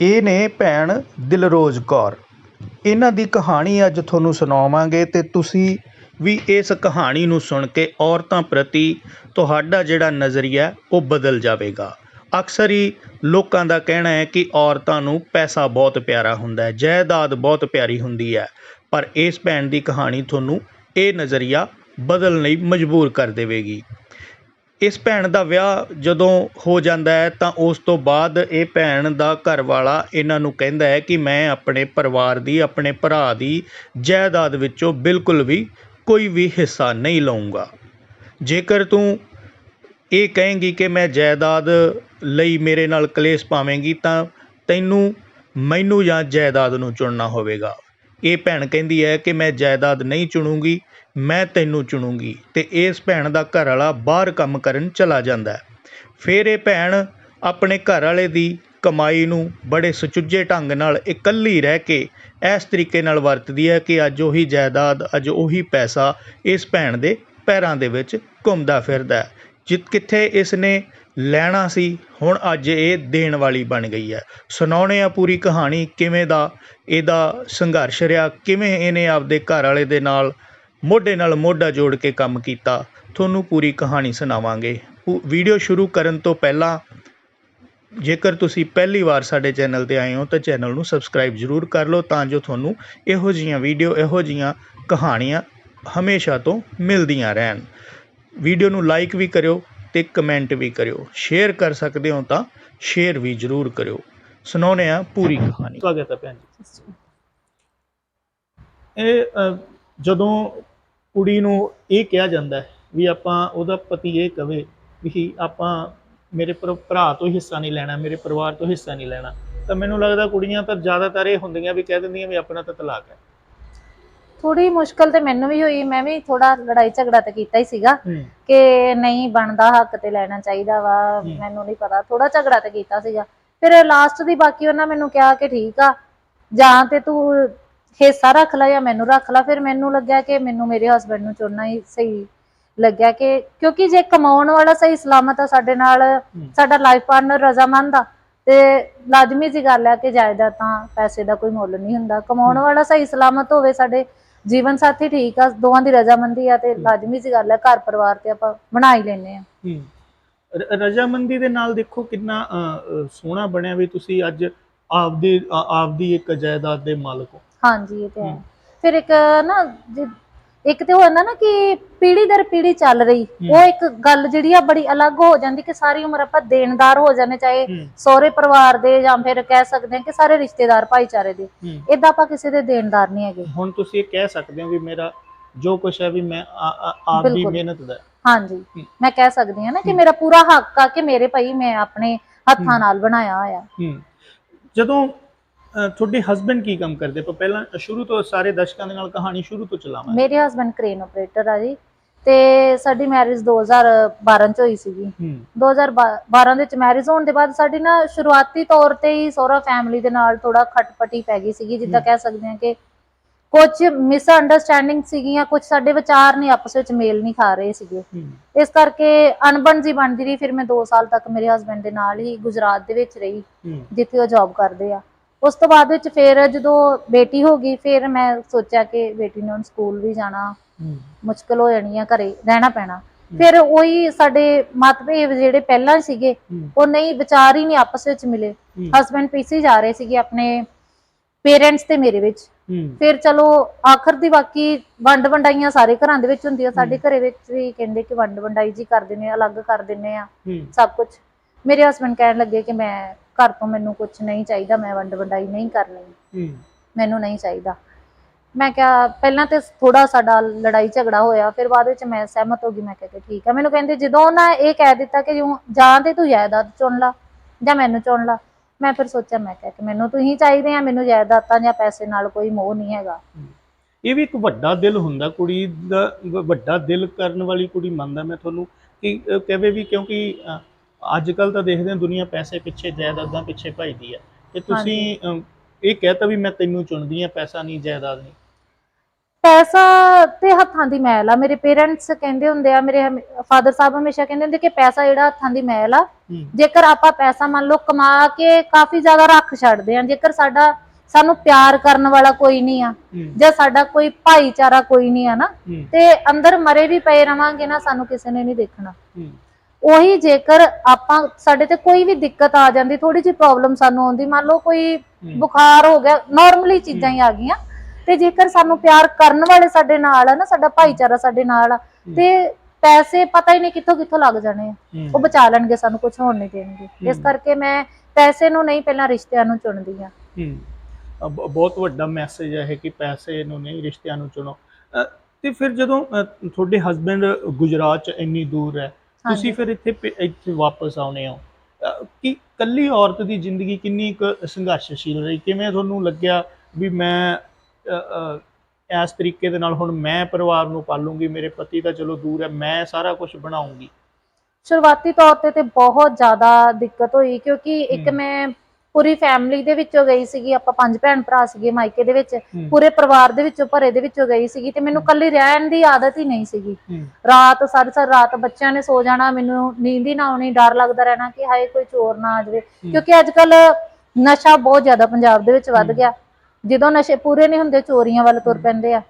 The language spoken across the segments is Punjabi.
ਇਹ ਨੇ ਭੈਣ ਦਿਲਰੋਜ਼ ਕੌਰ। ਇਹਨਾਂ ਦੀ ਕਹਾਣੀ ਅੱਜ ਤੁਹਾਨੂੰ ਸੁਣਾਵਾਂਗੇ ਤੇ ਤੁਸੀਂ ਵੀ ਇਸ ਕਹਾਣੀ ਨੂੰ ਸੁਣ ਕੇ ਔਰਤਾਂ ਪ੍ਰਤੀ ਤੁਹਾਡਾ ਜਿਹੜਾ ਨਜ਼ਰੀਆ, ਉਹ ਬਦਲ ਜਾਵੇਗਾ। ਅਕਸਰ ਹੀ ਲੋਕਾਂ ਦਾ ਕਹਿਣਾ ਹੈ ਕਿ ਔਰਤਾਂ ਨੂੰ ਪੈਸਾ ਬਹੁਤ ਪਿਆਰਾ ਹੁੰਦਾ ਹੈ, ਜਾਇਦਾਦ ਬਹੁਤ ਪਿਆਰੀ ਹੁੰਦੀ ਹੈ। ਪਰ ਇਸ ਭੈਣ ਦੀ ਕਹਾਣੀ ਤੁਹਾਨੂੰ ਇਹ ਨਜ਼ਰੀਆ ਬਦਲਣ ਲਈ ਮਜਬੂਰ ਕਰ ਦੇਵੇਗੀ। ਇਸ ਭੈਣ ਦਾ ਵਿਆਹ ਜਦੋਂ ਹੋ ਜਾਂਦਾ ਹੈ, ਤਾਂ ਉਸ ਤੋਂ ਬਾਅਦ ਇਹ ਭੈਣ ਦਾ ਘਰ ਵਾਲਾ ਇਹਨਾਂ ਨੂੰ ਕਹਿੰਦਾ ਹੈ ਕਿ ਮੈਂ ਆਪਣੇ ਪਰਿਵਾਰ ਦੀ, ਆਪਣੇ ਭਰਾ ਦੀ ਜਾਇਦਾਦ ਵਿੱਚੋਂ ਬਿਲਕੁਲ ਵੀ ਕੋਈ ਵੀ ਹਿੱਸਾ ਨਹੀਂ ਲਊਂਗਾ। ਜੇਕਰ ਤੂੰ ਇਹ ਕਹੇਂਗੀ ਕਿ ਮੈਂ ਜਾਇਦਾਦ ਲਈ ਮੇਰੇ ਨਾਲ ਕਲੇਸ਼ ਪਾਵੇਂਗੀ, ਤਾਂ ਤੈਨੂੰ ਮੈਨੂੰ ਜਾਂ ਜਾਇਦਾਦ ਨੂੰ ਚੁਣਨਾ ਹੋਵੇਗਾ। ਇਹ ਭੈਣ ਕਹਿੰਦੀ ਹੈ ਕਿ ਮੈਂ ਜਾਇਦਾਦ ਨਹੀਂ ਚੁਣੂੰਗੀ, ਮੈਂ ਤੈਨੂੰ ਚੁਣੂੰਗੀ ਤੇ ਇਸ ਭੈਣ ਦਾ ਘਰ ਵਾਲਾ ਬਾਹਰ ਕੰਮ ਕਰਨ ਚਲਾ ਜਾਂਦਾ ਫਿਰ ਇਹ ਭੈਣ ਆਪਣੇ ਘਰ ਵਾਲੇ ਦੀ ਕਮਾਈ ਨੂੰ ਬੜੇ ਸੁਚੱਜੇ ਢੰਗ ਨਾਲ ਇਕੱਲੀ ਰਹਿ ਕੇ ਇਸ ਤਰੀਕੇ ਨਾਲ ਵਰਤਦੀ ਹੈ ਕਿ ਅੱਜ ਉਹੀ ਜਾਇਦਾਦ, ਅੱਜ ਉਹੀ ਪੈਸਾ ਇਸ ਭੈਣ ਦੇ ਪੈਰਾਂ ਦੇ ਵਿੱਚ ਘੁੰਮਦਾ ਫਿਰਦਾ ਜਿੱਤ ਕਿੱਥੇ ਇਸ ਨੇ ਲੈਣਾ ਸੀ? ਹੁਣ ਅੱਜ ਇਹ ਦੇਣ ਵਾਲੀ ਬਣ ਗਈ ਹੈ। ਸੁਣਾਉਣੇ ਆ ਪੂਰੀ ਕਹਾਣੀ ਕਿਵੇਂ ਦਾ ਇਹਦਾ ਸੰਘਰਸ਼ ਰਿਹਾ, ਕਿਵੇਂ ਇਹਨੇ ਆਪਦੇ ਘਰ ਵਾਲੇ ਦੇ ਨਾਲ, ਮੋਢੇ ਨਾਲ ਮੋਢਾ ਜੋੜ ਕੇ ਕੰਮ ਕੀਤਾ। ਤੁਹਾਨੂੰ ਪੂਰੀ ਕਹਾਣੀ ਸੁਣਾਵਾਂਗੇ। ਵੀਡੀਓ ਸ਼ੁਰੂ ਕਰਨ ਤੋਂ ਪਹਿਲਾਂ ਜੇਕਰ ਤੁਸੀਂ ਪਹਿਲੀ ਵਾਰ ਸਾਡੇ ਚੈਨਲ ਤੇ ਆਏ ਹੋ ਤਾਂ ਚੈਨਲ ਨੂੰ ਸਬਸਕ੍ਰਾਈਬ ਜ਼ਰੂਰ ਕਰ ਲਓ ਤਾਂ ਜੋ ਤੁਹਾਨੂੰ ਇਹੋ ਜੀਆਂ ਵੀਡੀਓ, ਇਹੋ ਜੀਆਂ ਕਹਾਣੀਆਂ ਹਮੇਸ਼ਾ ਤੋਂ ਮਿਲਦੀਆਂ ਰਹਿਣ। ਵੀਡੀਓ ਨੂੰ ਲਾਈਕ ਵੀ ਕਰਿਓ ਤੇ ਕਮੈਂਟ ਵੀ ਕਰਿਓ। ਸ਼ੇਅਰ ਕਰ ਸਕਦੇ ਹੋ ਤਾਂ ਸ਼ੇਅਰ ਵੀ ਜ਼ਰੂਰ ਕਰਿਓ। ਸੁਣਾਉਣੇ ਆ ਪੂਰੀ ਕਹਾਣੀ। ਸਵਾਗਤ ਹੈ ਭੈਣ ਜੀ। ਇਹ ਜਦੋਂ ਕੁੜੀ ਨੂੰ ਇਹ ਕਿਹਾ ਜਾਂਦਾ ਹੈ ਵੀ ਆਪਾਂ ਉਹਦਾ ਪਤੀ ਇਹ ਕਵੇ ਵੀ ਆਪਾਂ ਮੇਰੇ ਭਰ- ਭਰਾ ਤੋਂ ਹਿੱਸਾ ਨਹੀਂ ਲੈਣਾ ਮੇਰੇ ਪਰਿਵਾਰ ਤੋਂ ਹਿੱਸਾ ਨਹੀਂ ਲੈਣਾ ਤਾਂ ਮੈਨੂੰ ਲੱਗਦਾ ਕੁੜੀਆਂ ਤਾਂ ਜ਼ਿਆਦਾਤਰ ਇਹ ਹੁੰਦੀਆਂ ਵੀ ਕਹਿ ਦਿੰਦੀਆਂ ਵੀ ਆਪਣਾ ਤਾਂ ਤਲਾਕ ਹੈ। ਥੋੜੀ ਮੁਸ਼ਕਲ ਤੇ ਮੈਨੂੰ ਵੀ ਹੋਈ ਮੈਂ ਵੀ ਥੋੜਾ ਲੜਾਈ ਝਗੜਾ ਤੇ ਕੀਤਾ ਹੀ ਸੀਗਾ ਕਿ ਨਹੀਂ ਬਣਦਾ ਹੱਕ ਤੇ ਲੈਣਾ ਚਾਹੀਦਾ ਵਾ। ਮੈਨੂੰ ਨਹੀਂ ਪਤਾ ਥੋੜਾ ਝਗੜਾ ਤੇ ਕੀਤਾ ਸੀਗਾ। ਫਿਰ ਲਾਸਟ ਦੀ ਬਾਕੀ ਉਹਨਾਂ ਮੈਨੂੰ ਕਿਹਾ ਕਿ ਠੀਕ ਆ ਜਾਂ ਤੇ ਤੂੰ ਹਿੱਸਾ ਰੱਖ ਲੈ ਜਾਂ ਮੈਨੂੰ ਰੱਖ ਲੈ। ਫਿਰ ਮੈਨੂੰ ਲੱਗਿਆ ਕਿ ਮੈਨੂੰ ਮੇਰੇ ਹਸਬੰਡ ਨੂੰ ਚੁਣਨਾ ਹੀ ਸਹੀ ਲੱਗਿਆ ਕਿ ਕਿਉਂਕਿ ਜੇ ਕਮਾਉਣ ਵਾਲਾ ਸਹੀ ਸਲਾਮਤ ਆ ਸਾਡੇ ਨਾਲ ਸਾਡਾ ਲਾਈਫ ਪਾਰਟਨਰ ਰਜ਼ਾਮੰਦ ਆ। ਤੇ ਲਾਜ਼ਮੀ ਜੀ ਗੱਲ ਹੈ ਕਿ ਜਾਇਦਾਦ ਤਾਂ ਪੈਸੇ ਦਾ ਕੋਈ ਮੁੱਲ ਨਹੀਂ ਹੁੰਦਾ। ਕਮਾਉਣ ਵਾਲਾ ਸਹੀ ਸਲਾਮਤ ਹੋਵੇ ਸਾਡੇ ਜੀਵਨ ਸਾਥੀ ਠੀਕ ਆ ਦੋਵਾਂ ਦੀ ਰਜ਼ਾਮੰਦੀ ਆ ਤੇ ਲਾਜ਼ਮੀ ਜੀ ਗੱਲ ਹੈ ਘਰ ਪਰਿਵਾਰ ਤੇ ਆਪਾਂ ਬਣਾ ਹੀ ਲੈਨੇ ਆ। ਹੂੰ। ਰ- ਰਜ਼ਾਮੰਦੀ ਦੇ ਨਾਲ ਦੇਖੋ ਕਿੰਨਾ ਅ, ਅ, ਸੋਹਣਾ ਬਣਿਆ ਵੀ ਤੁਸੀਂ ਅੱਜ ਆਪਦੀ ਆ- ਆਪਦੀ ਇੱਕ ਜਾਇਦਾਦ ਦੇ ਮਾਲਕ ਹੋ। ਹਾਂਜੀ ਇਹ ਤੇ ਹੈ। ਹਮ। ਫਿਰ ਇੱਕ ਨਾ ਜਿ- ਇੱਕ ਤੇ ਹੋ ਜਾਂਦਾ ਨਾ ਕਿ ਪੀੜੀ ਦਰ ਪੀੜੀ ਚੱਲ ਰਹੀ। ਉਹ ਇੱਕ ਗੱਲ ਜਿਹੜੀ ਆ ਬੜੀ ਅਲੱਗ ਹੋ ਜਾਂਦੀ ਕਿ ਸਾਰੀ ਉਮਰ ਆਪਾਂ ਦੇਣਦਾਰ ਹੋ ਜਾਂਦੇ ਚਾਹੇ ਸਹੁਰੇ ਪਰਿਵਾਰ ਦੇ ਜਾਂ ਫਿਰ ਕਹਿ ਸਕਦੇ ਹਾਂ ਕਿ ਸਾਰੇ ਰਿਸ਼ਤੇਦਾਰ ਭਾਈਚਾਰੇ ਦੇ ਇਦਾਂ ਆਪਾਂ ਕਿਸੇ ਦੇ ਦੇਣਦਾਰ ਨਹੀਂ ਹੈਗੇ ਹੁਣ ਤੁਸੀਂ ਇਹ ਕਹਿ ਸਕਦੇ ਹੋ ਵੀ ਮੇਰਾ ਜੋ ਕੁਛ ਹੈ ਵੀ ਮੈਂ ਆ- ਆ- ਆਪਦੀ ਬਿਲਕੁਲ। ਮਿਹਨਤ ਦਾ। ਹਾਂਜੀ। ਮੈਂ ਕਹਿ ਸਕਦੀ ਹਾਂ ਨਾ ਕਿ। ਮੇਰਾ ਪੂਰਾ ਹੱਕ ਆ ਕਿ ਮੇਰੇ ਭਾਈ ਮੈਂ ਆਪਣੇ ਹੱਥਾਂ। ਨਾਲ ਬਣਾਇਆ ਹੋਇਆ ਜਦੋਂ ਤੁਹਾਡੇ ਹਸਬੰਡ ਕੀ ਕੰਮ ਕਰਦੇ? ਪਰ ਪਹਿਲਾਂ ਸ਼ੁਰੂ ਤੋਂ ਸਾਰੇ ਦਰਸ਼ਕਾਂ ਦੇ ਨਾਲ ਕਹਾਣੀ ਸ਼ੁਰੂ ਤੋਂ ਚਲਾਵਾਂ ਮੇਰੇ ਹਸਬੰਡ ਕ੍ਰੇਨ ਆਪਰੇਟਰ ਆ ਜੀ। ਤੇ ਸਾਡੀ ਮੈਰਿਜ 2012 ਚ ਹੋਈ ਸੀਗੀ। ਹੂੰ। 2012 ਦੇ ਵਿੱਚ ਮੈਰਿਜ ਹੋਣ ਦੇ ਬਾਅਦ ਸਾਡੀ ਨਾ ਸ਼ੁਰੂਆਤੀ ਤੌਰ ਤੇ ਹੀ ਸਹੁਰਾ ਫੈਮਿਲੀ ਦੇ ਨਾਲ ਥੋੜਾ ਖਟਪਟੀ ਪੈ ਗਈ ਸੀਗੀ ਜਿੱਦਾਂ। ਕਹਿ ਸਕਦੇ ਹਾਂ ਕਿ ਕੁਝ ਮਿਸ ਅੰਡਰਸਟੈਂਡਿੰਗ ਸੀਗੀਆਂ ਕੁਝ ਸਾਡੇ ਵਿਚਾਰ ਨਹੀਂ ਆਪਸ ਵਿੱਚ ਮੇਲ ਨਹੀਂ ਖਾ ਰਹੇ ਸੀਗੇ। ਇਸ ਕਰਕੇ ਅਣਬਣ ਜੀ ਬਣਦੀ ਰਹੀ ਫਿਰ ਮੈਂ 2 ਸਾਲ ਤੱਕ ਮੇਰੇ ਹਸਬੰਡ ਦੇ ਨਾਲ ਹੀ ਗੁਜਰਾਤ ਦੇ ਵਿੱਚ ਰਹੀ ਜਿੱਥੇ ਉਹ ਜੌਬ ਕਰਦੇ ਆ। ਉਸ ਤੋਂ ਬਾਅਦ ਵਿੱਚ ਫਿਰ ਜਦੋਂ ਬੇਟੀ ਹੋ ਗਈ ਫਿਰ ਮੈਂ ਸੋਚਿਆ ਕਿ ਬੇਟੀ ਨੇ ਸਕੂਲ ਵੀ ਜਾਣਾ ਮੁਸ਼ਕਲ ਹੋ ਜਾਣੀ ਆ ਘਰੇ ਰਹਿਣਾ ਪੈਣਾ। ਫਿਰ ਉਹੀ ਸਾਡੇ ਮਤਭੇਦ ਜਿਹੜੇ ਪਹਿਲਾਂ ਸੀਗੇ ਉਹ ਨਹੀਂ ਵਿਚਾਰ ਹੀ ਨਹੀਂ ਆਪਸ ਵਿੱਚ ਮਿਲੇ। ਹਸਬੰਡ ਪੀਸੀ ਜਾ ਰਹੇ ਸੀਗੇ ਆਪਣੇ ਪੇਰੈਂਟਸ ਤੇ ਮੇਰੇ ਵਿੱਚ। ਫਿਰ ਚਲੋ ਆਖਰ ਦੀ ਬਾਕੀ ਵੰਡ ਵੰਡਾਈਆਂ ਸਾਰੇ ਘਰਾਂ ਦੇ ਵਿੱਚ ਹੁੰਦੀਆਂ। ਸਾਡੇ ਘਰੇ ਵਿੱਚ ਵੀ ਕਹਿੰਦੇ ਕਿ ਵੰਡ ਵੰਡਾਈ ਜੀ ਕਰ ਦਿੰਨੇ ਆ ਅਲੱਗ ਕਰ ਦਿੰਨੇ ਆ ਸਭ ਕੁਝ ਮੇਰੇ ਹਸਬੰਡ ਕਹਿਣ ਲੱਗੇ ਕਿ ਮੈਂ ਘਰ ਤੋਂ ਮੈਨੂੰ ਕੁਝ ਨਹੀਂ ਚਾਹੀਦਾ ਮੈਂ ਵੰਡ ਵੰਡਾਈ ਨਹੀਂ ਕਰਨੀ। ਹੂੰ। ਮੈਨੂੰ ਨਹੀਂ ਚਾਹੀਦਾ। ਮੈਂ ਕਿਹਾ ਪਹਿਲਾਂ ਤੇ ਥੋੜਾ ਸਾਡਾ ਲੜਾਈ ਝਗੜਾ ਹੋਇਆ ਫਿਰ ਬਾਅਦ ਵਿੱਚ ਮੈਂ ਸਹਿਮਤ ਹੋ ਗਈ ਮੈਂ ਕਿਹਾ ਕਿ ਠੀਕ ਹੈ ਮੈਨੂੰ ਕਹਿੰਦੇ ਜਦੋਂ ਨਾ ਇਹ ਕਹਿ ਦਿੱਤਾ ਕਿ ਜੋ ਤੇ ਤੂੰ ਜਾਇਦਾਦ ਚੁਣ ਲਾ ਜਾਂ ਮੈਨੂੰ ਚੁਣ ਲਾ ਮੈਂ ਫਿਰ ਸੋਚਿਆ ਮੈਂ ਕਿਹਾ ਕਿ ਮੈਨੂੰ ਤੁਸੀਂ ਚਾਹੀਦੇ ਆ ਮੈਨੂੰ ਜਾਇਦਾਦਾਂ ਜਾਂ ਪੈਸੇ ਨਾਲ ਕੋਈ ਮੋਹ ਨਹੀਂ ਹੈਗਾ। ਇਹ ਵੀ ਇੱਕ ਵੱਡਾ ਦਿਲ ਹੁੰਦਾ ਕੁੜੀ ਦਾ ਵੱਡਾ ਦਿਲ ਕਰਨ ਵਾਲੀ ਕੁੜੀ ਮੰਨਦਾ। ਮੈਂ ਤੁਹਾਨੂੰ ਕਿ ਕਹਵੇ ਵੀ ਕਿਉਂਕਿ ਅੱਜ ਕੱਲ ਤਾਂ ਦੇਖਦੇ ਹਾਂ ਦੁਨੀਆ ਪੈਸੇ ਪਿੱਛੇ ਜਾਇਦਾਦਾਂ ਪਿੱਛੇ ਭਜਦੀ ਹੈ ਤੇ ਤੁਸੀਂ ਇਹ ਕਹਿਤਾ ਵੀ ਮੈਂ ਤੈਨੂੰ ਚੁਣਦੀ ਆ ਪੈਸਾ ਨਹੀਂ ਜਾਇਦਾਦ ਨਹੀਂ। ਪੈਸਾ ਤੇ ਹੱਥਾਂ ਦੀ ਮੈਲ ਆ। ਮੇਰੇ ਪੇਰੈਂਟਸ ਕਹਿੰਦੇ ਹੁੰਦੇ ਆ ਮੇਰੇ ਫਾਦਰ ਸਾਹਿਬ ਹਮੇਸ਼ਾ ਕਹਿੰਦੇ ਹੁੰਦੇ ਕਿ ਪੈਸਾ ਜਿਹੜਾ ਹੱਥਾਂ ਦੀ ਮੈਲ ਆ। ਹੂੰ। ਜੇਕਰ ਆਪਾਂ ਪੈਸਾ ਮੰਨ ਲਓ ਕਮਾ ਕੇ ਕਾਫੀ ਜ਼ਿਆਦਾ ਰੱਖ ਛੱਡਦੇ ਆ ਜੇਕਰ ਸਾਡਾ ਸਾਨੂੰ ਪਿਆਰ ਕਰਨ ਵਾਲਾ ਕੋਈ ਨਹੀਂ ਆ ਹੂੰ। ਜਾਂ ਸਾਡਾ ਕੋਈ ਭਾਈਚਾਰਾ ਕੋਈ ਨਹੀਂ ਆ ਨਾ ਹੂੰ। ਤੇ ਅੰਦਰ ਮਰੇ ਵੀ ਪਏ ਰਵਾਂਗੇ ਨਾ ਸਾਨੂੰ ਕਿਸੇ ਨੇ ਨਹੀਂ ਦੇਖਣਾ। ਹੂੰ। ਉਹੀ ਜੇਕਰ ਆਪਾਂ ਸਾਡੇ ਤੇ ਕੋਈ ਵੀ ਦਿੱਕਤ ਆ ਜਾਂਦੀ ਥੋੜੀ ਜਿਹੀ ਪ੍ਰੋਬਲਮ ਸਾਨੂੰ ਆਉਂਦੀ ਮੰਨ ਲਓ ਕੋਈ। ਬੁਖਾਰ ਹੋ ਗਿਆ ਨਾਰਮਲੀ ਚੀਜ਼ਾਂ ਹੀ ਆ ਗਈਆਂ। ਤੇ ਜੇਕਰ ਸਾਨੂੰ ਪਿਆਰ ਕਰਨ ਵਾਲੇ ਸਾਡੇ ਨਾਲ ਆ ਨਾ ਸਾਡਾ ਭਾਈਚਾਰਾ ਸਾਡੇ ਨਾਲ ਆ ਤੇ ਪੈਸੇ ਪਤਾ ਹੀ ਨਹੀਂ ਕਿੱਥੋਂ ਕਿੱਥੋਂ ਲੱਗ ਜਾਣੇ ਆ। ਉਹ ਬਚਾ ਲੈਣਗੇ ਸਾਨੂੰ ਕੁਝ ਹੋਣ ਨਹੀਂ ਦੇਣਗੇ। ਇਸ। ਕਰਕੇ ਮੈਂ ਪੈਸੇ ਨੂੰ ਨਹੀਂ ਪਹਿਲਾਂ ਰਿਸ਼ਤਿਆਂ ਨੂੰ ਚੁਣਦੀ ਆ ਬਹੁਤ ਵੱਡਾ ਮੈਸੇਜ ਹੈ ਕਿ ਪੈਸੇ ਨੂੰ ਨਹੀਂ ਰਿਸ਼ਤਿਆਂ ਨੂੰ ਚੁਣੋ। ਤੇ ਫਿਰ ਜਦੋਂ ਤੁਹਾਡੇ ਹਸਬੰਡ ਗੁਜਰਾਤ ਚ ਇੰਨੀ ਦੂਰ ਹੈ ਤੁਸੀਂ ਫਿਰ ਇੱਥੇ ਪ- ਇੱਥੇ ਵਾਪਸ ਆਉਨੇ ਹੋ। ਕਿ ਕੱਲੀ ਔਰਤ ਦੀ ਜ਼ਿੰਦਗੀ ਕਿੰਨੀ ਕੁ ਸੰਘਰਸ਼ਸ਼ੀਲ ਰਹੀ? ਕਿਵੇਂ ਤੁਹਾਨੂੰ ਲੱਗਿਆ ਵੀ ਮੈਂ ਇਸ ਤਰੀਕੇ ਦੇ ਨਾਲ ਹੁਣ ਮੈਂ ਪਰਿਵਾਰ ਨੂੰ ਪਾਲੂੰਗੀ ਮੇਰੇ ਪਤੀ ਤਾਂ ਚਲੋ ਦੂਰ ਹੈ ਮੈਂ ਸਾਰਾ ਕੁਝ ਬਣਾਉਂਗੀ? ਸ਼ੁਰੂਆਤੀ ਤੌਰ ਤੇ ਤੇ ਬਹੁਤ ਜ਼ਿਆਦਾ ਦਿੱਕਤ ਹੋਈ ਕਿਉਂਕਿ ਇੱਕ। ਮੈਂ ਪੂਰੀ ਫੈਮਿਲੀ ਦੇ ਵਿੱਚੋਂ ਗਈ ਸੀਗੀ ਆਪਾਂ ਪੰਜ ਭੈਣ ਭਰਾ ਸੀਗੇ ਮਾਇਕੇ ਦੇ ਵਿੱਚ। ਪੂਰੇ ਪਰਿਵਾਰ ਦੇ ਵਿੱਚੋਂ ਭਰੇ ਦੇ ਵਿੱਚੋਂ ਗਈ ਸੀਗੀ ਤੇ ਮੈਨੂੰ ਇਕੱਲੀ ਰਹਿਣ ਦੀ ਆਦਤ ਹੀ ਨਹੀਂ ਸੀਗੀ। ਰਾਤ ਸਾਰੀ ਸਾਰੀ ਰਾਤ ਬੱਚਿਆਂ ਨੇ ਸੋ ਜਾਣਾ ਮੈਨੂੰ ਨੀਂਦ ਹੀ ਨਾ ਆਉਣੀ ਡਰ ਲੱਗਦਾ ਰਹਿਣਾ ਕਿ ਹਾਏ ਕੋਈ ਚੋਰ ਨਾ ਆ ਜਾਵੇ। ਕਿਉਂਕਿ ਅੱਜ ਕੱਲ ਨਸ਼ਾ ਬਹੁਤ ਜ਼ਿਆਦਾ ਪੰਜਾਬ ਦੇ ਵਿੱਚ ਵੱਧ। ਗਿਆ। ਜਦੋਂ ਨਸ਼ੇ ਪੂਰੇ ਨਹੀਂ ਹੁੰਦੇ ਚੋਰੀਆਂ ਵੱਲ ਤੁਰ ਪੈਂਦੇ ਆ।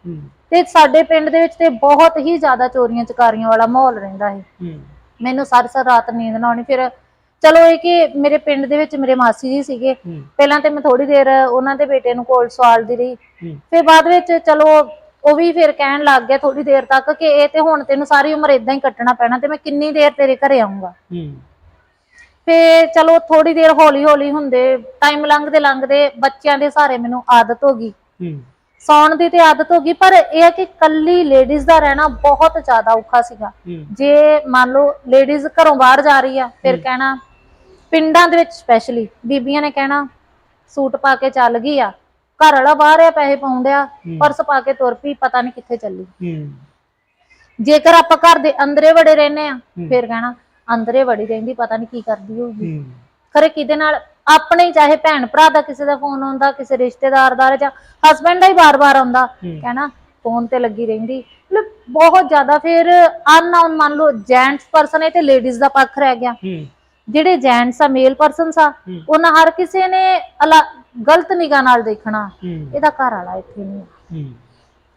ਤੇ ਸਾਡੇ ਪਿੰਡ ਦੇ ਵਿੱਚ ਤੇ ਬਹੁਤ ਹੀ ਜ਼ਿਆਦਾ ਚੋਰੀਆਂ ਚਕਾਰੀਆਂ ਵਾਲਾ ਮਾਹੌਲ ਰਹਿੰਦਾ ਹੂੰ। ਮੈਨੂੰ ਸਾਰੀ ਸਾਰੀ ਰਾਤ ਨੀਂਦ ਨਾ ਆਉਣੀ ਫਿਰ ਚਲੋ ਇਹ ਕਿ ਮੇਰੇ ਪਿੰਡ ਦੇ ਵਿੱਚ ਮੇਰੇ ਮਾਸੀ ਜੀ ਸੀਗੇ। ਪਹਿਲਾਂ ਤੇ ਮੈਂ ਥੋੜੀ ਦੇਰ ਉਹਨਾਂ ਦੇ ਬੇਟੇ ਨੂੰ ਕੋਲ ਸਵਾਲਦੀ ਰਹੀ। ਫਿਰ ਬਾਅਦ ਵਿੱਚ ਚਲੋ ਉਹ ਵੀ ਫਿਰ ਕਹਿਣ ਲੱਗ ਗਿਆ ਥੋੜੀ ਦੇਰ ਤੱਕ ਕਿ ਇਹ ਤੇ ਹੁਣ ਤੈਨੂੰ ਸਾਰੀ ਉਮਰ ਇਦਾਂ ਹੀ ਕੱਟਣਾ ਪੈਣਾ ਤੇ ਮੈਂ ਕਿੰਨੀ ਦੇਰ ਤੇਰੇ ਘਰੇ ਆਉਂਗਾ ਫੇ ਚਲੋ ਥੋੜੀ ਦੇਰ ਹੌਲੀ ਹੌਲੀ ਹੁੰਦੇ ਟਾਈਮ ਲੰਘਦੇ ਲੰਘਦੇ ਬੱਚਿਆਂ ਦੇ ਸਹਾਰੇ ਮੈਨੂੰ ਆਦਤ ਹੋ ਗਈ। ਸੌਣ ਦੀ ਤੇ ਆਦਤ ਹੋ ਗਈ ਪਰ ਇਹ ਹੈ ਕਿ ਕੱਲੀ ਲੇਡੀਜ਼ ਦਾ ਰਹਿਣਾ ਬਹੁਤ ਜ਼ਿਆਦਾ ਔਖਾ ਸੀਗਾ। ਜੇ ਮੰਨ ਲਓ ਲੇਡੀਜ਼ ਘਰੋਂ ਬਾਹਰ ਜਾ ਰਹੀ ਆ ਫਿਰ ਕਹਿਣਾ ਪਿੰਡਾਂ ਦੇ ਵਿੱਚ ਸਪੈਸ਼ਲੀ ਬੀਬੀਆਂ ਨੇ ਕਹਿਣਾ ਸੂਟ ਪਾ ਕੇ ਚੱਲ ਗਈ ਆ। ਘਰ ਵਾਲਾ ਬਾਹਰ ਆ ਪੈਸੇ ਪਾਉਂਦਿਆ। ਪਰਸ ਪਾ ਕੇ ਤੁਰ ਪਈ ਪਤਾ ਨਹੀਂ ਕਿੱਥੇ ਚੱਲੀ। ਜੇਕਰ ਆਪਾਂ ਘਰ ਦੇ ਅੰਦਰੇ ਵੜੇ ਰਹਿੰਦੇ ਆ। ਫਿਰ ਕਹਿਣਾ ਅੰਦਰੇ ਵੜੀ ਰਹਿੰਦੀ ਪਤਾ ਨਹੀਂ ਕੀ ਕਰਦੀ ਹੋਊਗੀ। ਖਰੇ ਕਿਹਦੇ ਨਾਲ? ਆਪਣੇ ਚਾਹੇ ਭੈਣ ਭਰਾ ਦਾ ਕਿਸੇ ਦਾ ਫੋਨ ਆਉਂਦਾ ਕਿਸੇ ਰਿਸ਼ਤੇਦਾਰ ਦਾ ਜਾਂ ਹਸਬੰਡ ਦਾ ਹੀ ਬਾਰ-ਬਾਰ ਆਉਂਦਾ। ਕਹਿਣਾ ਫੋਨ ਤੇ ਲੱਗੀ ਰਹਿੰਦੀ। ਮਤਲਬ ਬਹੁਤ ਜ਼ਿਆਦਾ ਫਿਰ ਅਨਨਾਉਨ ਮੰਨ ਲਓ ਜੈਂਟਸ ਪਰਸਨ ਹੈ ਤੇ ਲੇਡੀਜ਼ ਦਾ ਪੱਖ ਰਹਿ ਗਿਆ। ਜਿਹੜੇ ਜੈਂਟਸ ਆ ਮੇਲ ਪਰਸਨਸ ਆ। ਉਹਨਾਂ ਹਰ ਕਿਸੇ ਨੇ ਅਲਾ ਗਲਤ ਨਿਗਾਹ ਨਾਲ ਦੇਖਣਾ। ਇਹਦਾ ਘਰ ਵਾਲਾ ਇੱਥੇ ਨਹੀਂ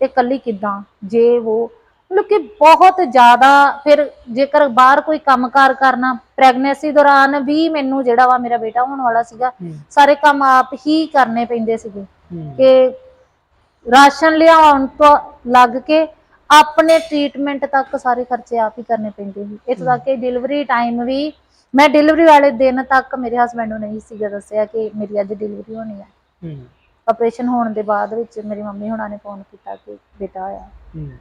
ਇਹ ਕੱਲੀ ਕਿਦਾਂ? ਜੇ ਉਹ ਮਤਲਬ ਕਿ ਬਹੁਤ ਜ਼ਿਆਦਾ ਫਿਰ ਜੇਕਰ ਬਾਹਰ ਕੋਈ ਕੰਮਕਾਰ ਕਰਨਾ ਪ੍ਰੈਗਨੈਂਸੀ ਦੌਰਾਨ ਵੀ ਮੈਨੂੰ ਜਿਹੜਾ ਵਾ ਮੇਰਾ ਬੇਟਾ ਹੋਣ ਵਾਲਾ ਸੀਗਾ ਸਾਰੇ ਕੰਮ ਆਪ ਹੀ ਕਰਨੇ ਪੈਂਦੇ ਸੀਗੇ। ਕਿ ਰਾਸ਼ਨ ਲਿਆਉਣ ਤੋਂ ਲੱਗ ਕੇ ਆਪਣੇ ਟ੍ਰੀਟਮੈਂਟ ਤੱਕ ਸਾਰੇ ਖਰਚੇ ਆਪ ਹੀ ਕਰਨੇ ਪੈਂਦੇ ਸੀ। ਇੱਥੋਂ ਤੱਕ ਕਿ ਡਿਲੀਵਰੀ ਟਾਈਮ ਵੀ ਮੈਂ ਡਿਲੀਵਰੀ ਵਾਲੇ ਦਿਨ ਤੱਕ ਮੇਰੇ ਹਸਬੰਡ ਨੂੰ ਨਹੀਂ ਸੀਗਾ ਦੱਸਿਆ ਕਿ ਮੇਰੀ ਅੱਜ ਡਿਲੀਵਰੀ ਹੋਣੀ ਹੈ ਹੂੰ। ਆਪਰੇਸ਼ਨ ਹੋਣ ਦੇ ਬਾਅਦ ਵਿੱਚ ਮੇਰੀ ਮੰਮੀ ਹੁਣਾਂ ਨੇ ਫੋਨ ਕੀਤਾ ਕਿ ਬੇਟਾ ਹੋਇਆ ਹੂੰ।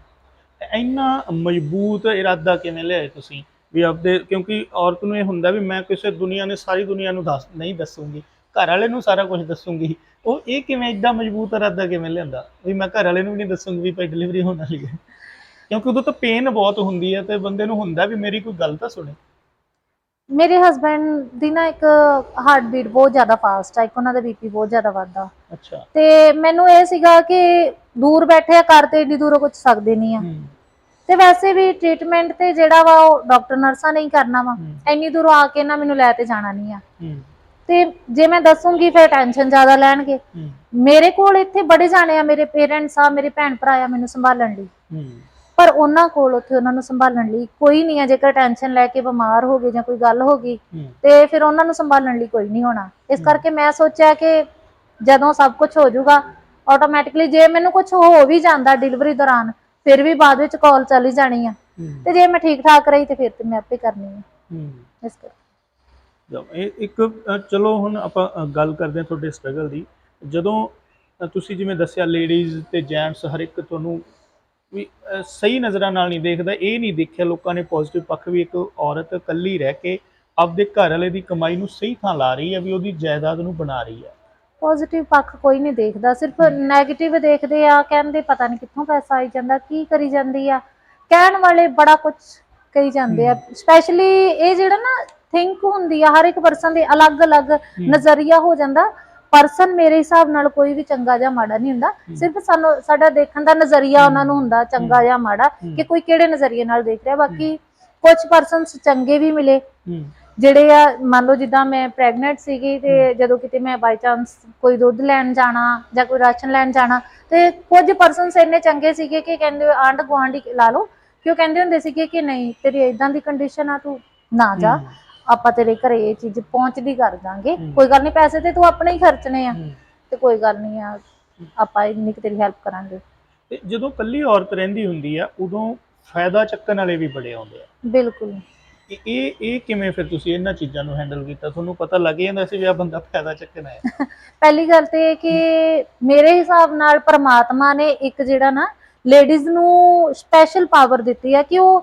ਇੰਨਾ ਮਜ਼ਬੂਤ ਇਰਾਦਾ ਕਿਵੇਂ ਲਿਆਏ ਤੁਸੀਂ? ਵੀ ਆਪਦੇ ਕਿਉਂਕਿ ਔਰਤ ਨੂੰ ਇਹ ਹੁੰਦਾ ਵੀ ਮੈਂ ਕਿਸੇ ਦੁਨੀਆ ਨੇ ਸਾਰੀ ਦੁਨੀਆ ਨੂੰ ਦੱਸ ਨਹੀਂ ਦੱਸੂਗੀ। ਘਰ ਵਾਲੇ ਨੂੰ ਸਾਰਾ ਕੁਝ ਦੱਸੂਗੀ। ਉਹ ਇਹ ਕਿਵੇਂ ਏਡਾ ਮਜ਼ਬੂਤ ਇਰਾਦਾ ਕਿਵੇਂ ਲਿਆਂਦਾ? ਵੀ ਮੈਂ ਘਰ ਵਾਲੇ ਨੂੰ ਵੀ ਨਹੀਂ ਦੱਸੂਗੀ ਵੀ ਭਾਈ ਡਿਲੀਵਰੀ ਹੋਣ ਵਾਲੀ ਹੈ। ਕਿਉਂਕਿ ਉਦੋਂ ਤਾਂ ਪੇਨ ਬਹੁਤ ਹੁੰਦੀ ਹੈ ਤੇ ਬੰਦੇ ਨੂੰ ਹੁੰਦਾ ਵੀ ਮੇਰੀ ਕੋਈ ਗੱਲ ਤਾਂ ਸੁਣੇ। ਮੇਰੇ ਹਸਬੰਡ ਦੀ ਨਾ ਇੱਕ ਹਾਰਟ ਬੀਟ ਬਹੁਤ ਜ਼ਿਆਦਾ ਫਾਸਟ ਆ ਇੱਕ ਉਹਨਾਂ ਦਾ ਬੀਪੀ ਬਹੁਤ ਜ਼ਿਆਦਾ ਵੱਧਦਾ। ਅੱਛਾ। ਤੇ ਮੈਨੂੰ ਇਹ ਸੀਗਾ ਕਿ ਦੂਰ ਬੈਠੇ ਆ ਤੇ ਏਡੀ ਦੂਰੋਂ ਕੁਝ ਸਕਦੇ ਨਹੀਂ ਆ। ਤੇ ਵੈਸੇ ਵੀ ਟ੍ਰੀਟਮੈਂਟ ਤੇ ਜਿਹੜਾ ਵਾ ਉਹ ਡਾਕਟਰ ਨਰਸਾਂ ਨਹੀਂ ਕਰਨਾ ਵਾ। ਇੰਨੀ ਦੂਰੋਂ ਆ ਕੇ ਨਾ ਮੈਨੂੰ ਲੈ ਤੇ ਜਾਣਾ ਨਹੀਂ ਆ। ਤੇ ਜੇ ਮੈਂ ਦੱਸੂਗੀ ਫਿਰ ਟੈਨਸ਼ਨ ਜ਼ਿਆਦਾ ਲੈਣਗੇ। ਮੇਰੇ ਕੋਲ ਇੱਥੇ ਬੜੇ ਜਾਣੇ ਆ ਮੇਰੇ ਪੇਰੈਂਟਸ ਆ ਮੇਰੇ ਭੈਣ ਭਰਾ ਆ ਮੈਨੂੰ ਸੰਭਾਲਣ ਲਈ। ਪਰ ਉਹਨਾਂ ਕੋਲ ਉੱਥੇ ਉਹਨਾਂ ਨੂੰ ਸੰਭਾਲਣ ਲਈ ਕੋਈ ਨਹੀਂ ਆ ਜੇਕਰ ਟੈਨਸ਼ਨ ਲੈ ਕੇ ਬਿਮਾਰ ਹੋ ਗਏ ਜਾਂ ਕੋਈ ਗੱਲ ਹੋ ਗਈ ਹੂੰ। ਤੇ ਫਿਰ ਉਹਨਾਂ ਨੂੰ ਸੰਭਾਲਣ ਲਈ ਕੋਈ ਨਹੀਂ ਹੋਣਾ। ਇਸ ਕਰਕੇ ਮੈਂ ਸੋਚਿਆ ਕਿ ਜਦੋਂ ਸਭ ਕੁਝ ਹੋ ਜਾਊਗਾ ਆਟੋਮੈਟਿਕਲੀ ਜੇ ਮੈਨੂੰ ਕੁਝ ਹੋ ਵੀ ਜਾਂਦਾ ਡਿਲੀਵਰੀ ਦੌਰਾਨ ਫਿਰ ਵੀ ਬਾਅਦ ਵਿੱਚ ਕਾਲ ਚੱਲ ਹੀ ਜਾਣੀ ਆ। ਹੂੰ। ਤੇ ਜੇ ਮੈਂ ਠੀਕ ਠਾਕ ਰਹੀ ਤੇ ਫਿਰ ਤੇ ਮੈਂ ਆਪੇ ਕਰਨੀ ਆ। ਹੂੰ। ਇਸ ਕਰਕੇ। ਇੱਕ ਚਲੋ ਹੁਣ ਆਪਾਂ ਗੱਲ ਕਰਦੇ ਹਾਂ ਤੁਹਾਡੇ ਸਟਰਗਲ ਦੀ। ਜਦੋਂ ਤੁਸੀਂ ਜਿਵੇਂ ਦੱਸਿਆ ਲੇਡੀਜ਼ ਤੇ ਜੈਂਟਸ ਹਰ ਇੱਕ ਤੁਹਾਨੂੰ ਵੀ ਸਹੀ ਨਜ਼ਰਾਂ ਨਾਲ ਨਹੀਂ ਦੇਖਦਾ ਇਹ ਨਹੀਂ ਦੇਖਿਆ ਲੋਕਾਂ ਨੇ ਪੋਜ਼ਿਟਿਵ ਪੱਖ ਵੀ ਇੱਕ ਔਰਤ ਇਕੱਲੀ ਰਹਿ ਕੇ ਆਪਦੇ ਘਰ ਵਾਲੇ ਦੀ ਕਮਾਈ ਨੂੰ ਸਹੀ ਥਾਂ ਲਾ ਰਹੀ ਹੈ ਵੀ ਉਹਦੀ ਜਾਇਦਾਦ ਨੂੰ ਬਣਾ ਰਹੀ ਹੈ। ਪੋਜ਼ਿਟਿਵ ਪੱਖ ਕੋਈ ਨਹੀਂ ਦੇਖਦਾ ਸਿਰਫ 네ਗੇਟਿਵ ਦੇਖਦੇ ਆ ਕਹਿੰਦੇ ਪਤਾ ਨਹੀਂ ਕਿੱਥੋਂ ਪੈਸਾ ਆਈ ਜਾਂਦਾ ਕੀ ਕਰੀ ਜਾਂਦੀ ਆ। ਕਹਿਣ ਵਾਲੇ ਬੜਾ ਕੁਝ ਕਹੀ ਜਾਂਦੇ ਆ ਸਪੈਸ਼ਲੀ ਇਹ ਜਿਹੜਾ ਨਾ ਥਿੰਕ ਹੁੰਦੀ ਆ ਹਰ ਇੱਕ ਪਰਸਨ ਦੇ ਅਲੱਗ-ਅਲੱਗ ਨਜ਼ਰੀਆ ਹੋ ਜਾਂਦਾ ਪਰਸਨ ਮੇਰੇ ਹਿਸਾਬ ਨਾਲ ਕੋਈ ਵੀ ਚੰਗਾ ਜਾਂ ਮਾੜਾ ਨਹੀਂ ਹੁੰਦਾ। ਸਿਰਫ ਸਾਨੂੰ ਸਾਡਾ ਦੇਖਣ ਦਾ ਨਜ਼ਰੀਆ ਉਹਨਾਂ ਨੂੰ ਹੁੰਦਾ ਚੰਗਾ ਜਾਂ ਮਾੜਾ ਕਿ ਕੋਈ ਕਿਹੜੇ ਨਜ਼ਰੀਏ ਨਾਲ ਦੇਖ ਰਿਹਾ। ਬਾਕੀ ਕੁਝ ਪਰਸਨਸ ਚੰਗੇ ਵੀ ਮਿਲੇ। ਜਿਹੜੇ ਆ ਮੰਨ ਲਓ ਜਿੱਦਾਂ ਮੈਂ ਪ੍ਰੈਗਨੈਂਟ ਸੀਗੀ ਤੇ ਜਦੋਂ ਕਿਤੇ ਮੈਂ ਬਾਈ ਚਾਂਸ ਕੋਈ ਦੁੱਧ ਲੈਣ ਜਾਣਾ ਜਾਂ ਕੋਈ ਰਾਸ਼ਨ ਲੈਣ ਜਾਣਾ ਤੇ ਕੁਝ ਪਰਸਨਸ ਇੰਨੇ ਚੰਗੇ ਸੀਗੇ ਕਿ ਕਹਿੰਦੇ ਆਂਢ ਗੁਆਂਢੀ ਲਾ ਲਓ। ਕਿ ਉਹ ਕਹਿੰਦੇ ਹੁੰਦੇ ਸੀਗੇ ਕਿ ਨਹੀਂ ਤੇਰੀ ਇਦਾਂ ਦੀ ਕੰਡੀਸ਼ਨ ਆ ਤੂੰ ਨਾ ਜਾ। ਆਪਾਂ ਤੇਰੇ ਘਰੇ ਇਹ ਚੀਜ਼ ਪਹੁੰਚਦੀ ਕਰ ਦਾਂਗੇ। ਕੋਈ ਗੱਲ ਨਹੀਂ ਪੈਸੇ ਤੇ ਤੂੰ ਆਪਣੇ ਹੀ ਖਰਚਣੇ ਆ। ਤੇ ਕੋਈ ਗੱਲ ਨਹੀਂ ਆ ਆਪਾਂ ਇੰਨੀ ਕੁ ਤੇਰੀ ਹੈਲਪ ਕਰਾਂਗੇ। ਤੇ ਜਦੋਂ ਕੱਲੀ ਔਰਤ ਰਹਿੰਦੀ ਹੁੰਦੀ ਆ ਉਦੋਂ ਫਾਇਦਾ ਚੱਕਣ ਵਾਲੇ ਵੀ ਬੜੇ ਆਉਂਦੇ ਆ। ਬਿਲਕੁਲ। ਇਹ- ਇਹ ਕਿਵੇਂ ਫਿਰ ਤੁਸੀਂ ਇਹਨਾਂ ਚੀਜ਼ਾਂ ਨੂੰ ਹੈਂਡਲ ਕੀਤਾ? ਤੁਹਾਨੂੰ ਪਤਾ ਲੱਗ ਜਾਂਦਾ ਸੀ ਵੀ ਆ ਬੰਦਾ ਫਾਇਦਾ ਚੱਕਣ ਆਇਆ ਪਹਿਲੀ ਗੱਲ ਤੇ ਕਿ ਮੇਰੇ ਹਿਸਾਬ ਨਾਲ ਪ੍ਰਮਾਤਮਾ ਨੇ ਇੱਕ ਜਿਹੜਾ ਨਾ ਲੇਡੀਜ਼ ਨੂੰ ਸਪੈਸ਼ਲ ਪਾਵਰ ਦਿੱਤੀ ਹੈ ਕਿ ਉਹ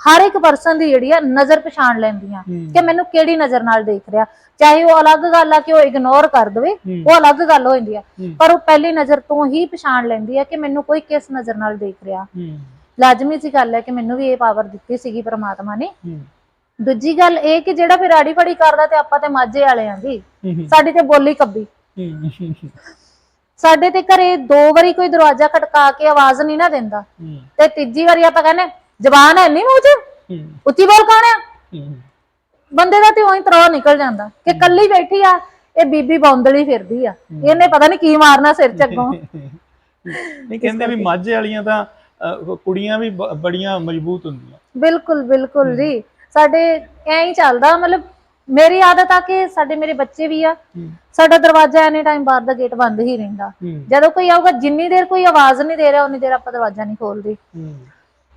ਹਰ ਇੱਕ ਪਰਸਨ ਦੀ ਜਿਹੜੀ ਆ ਨਜ਼ਰ ਪਛਾਣ ਲੈਂਦੀਆਂ ਕਿ ਮੈਨੂੰ ਕਿਹੜੀ ਨਜ਼ਰ ਨਾਲ ਦੇਖ ਰਿਹਾ। ਚਾਹੇ ਉਹ ਅਲੱਗ ਗੱਲ ਆ ਕਿ ਉਹ ਇਗਨੋਰ ਕਰ ਦਵੇ। ਉਹ ਅਲੱਗ ਗੱਲ ਹੋ ਜਾਂਦੀ ਆ। ਪਰ ਉਹ ਪਹਿਲੀ ਨਜ਼ਰ ਤੋਂ ਹੀ ਪਛਾਣ ਲੈਂਦੀ ਆ ਕਿ ਮੈਨੂੰ ਕੋਈ ਕਿਸ ਨਜ਼ਰ ਨਾਲ ਦੇਖ ਰਿਹਾ। ਲਾਜ਼ਮੀ ਸੀ ਗੱਲ ਹੈ ਕਿ ਮੈਨੂੰ ਵੀ ਇਹ ਪਾਵਰ ਦਿੱਤੀ ਸੀਗੀ ਪ੍ਰਮਾਤਮਾ ਨੇ। ਦੂਜੀ ਗੱਲ ਇਹ ਕਿ ਜਿਹੜਾ ਫਿਰ ਆੜੀ ਫੜੀ ਕਰਦਾ ਤੇ ਆਪਾਂ ਤੇ ਮਾਝੇ ਵਾਲੇ ਆਂ ਜੀ ਸਾਡੀ ਤੇ ਬੋਲੀ ਕੱਬੀ। ਸਾਡੇ ਤੇ ਘਰੇ ਦੋ ਵਾਰੀ ਕੋਈ ਦਰਵਾਜ਼ਾ ਖਟਕਾ ਕੇ ਆਵਾਜ਼ ਨਹੀਂ ਨਾ ਦਿੰਦਾ। ਤੇ ਤੀਜੀ ਵਾਰੀ ਆਪਾਂ ਕਹਿੰਦੇ ਜ਼ਬਾਨ ਹੈ ਨਹੀਂ ਮੂੰਹ 'ਚ? ਉੱਚੀ ਬੋਲ ਕੌਣ ਆ? ਬੰਦੇ ਦਾ ਤੇ ਉਹੀ ਤਰ੍ਹਾਂ ਨਿਕਲ ਜਾਂਦਾ। ਕਿ ਕੱਲੀ ਬੈਠੀ ਆ ਇਹ ਬੀਬੀ ਬੌਂਦਲੀ ਫਿਰਦੀ ਆ। ਇਹਨੇ ਪਤਾ ਨਹੀਂ ਕੀ ਮਾਰਨਾ ਸਿਰ 'ਚ ਅੱਗੋਂ। ਨਹੀਂ ਕਹਿੰਦੇ ਵੀ ਮਾਝੇ ਵਾਲੀਆਂ ਤਾਂ ਕੁੜੀਆਂ ਵੀ ਬੜੀਆਂ ਮਜ਼ਬੂਤ ਹੁੰਦੀਆਂ। ਬਿਲਕੁਲ ਬਿਲਕੁਲ ਜੀ। ਸਾਡੇ ਐਂ ਹੀ ਚੱਲਦਾ ਮਤਲਬ ਮੇਰੀ ਆਦਤ ਆ ਕਿ ਸਾਡੇ ਮੇਰੇ ਬੱਚੇ ਵੀ ਆ। ਸਾਡਾ ਦਰਵਾਜ਼ਾ ਐਨੀ ਟਾਈਮ ਬਾਹਰ ਦਾ ਗੇਟ ਬੰਦ ਹੀ ਰਹਿੰਦਾ। ਜਦੋਂ ਕੋਈ ਆਊਗਾ ਜਿੰਨੀ ਦੇਰ ਕੋਈ ਆਵਾਜ਼ ਨਹੀਂ ਦੇ ਰਿਹਾ ਉਨੀ ਦੇਰ ਆਪਾਂ ਦਰਵਾਜ਼ਾ ਨਹੀਂ ਖੋਲਦੇ।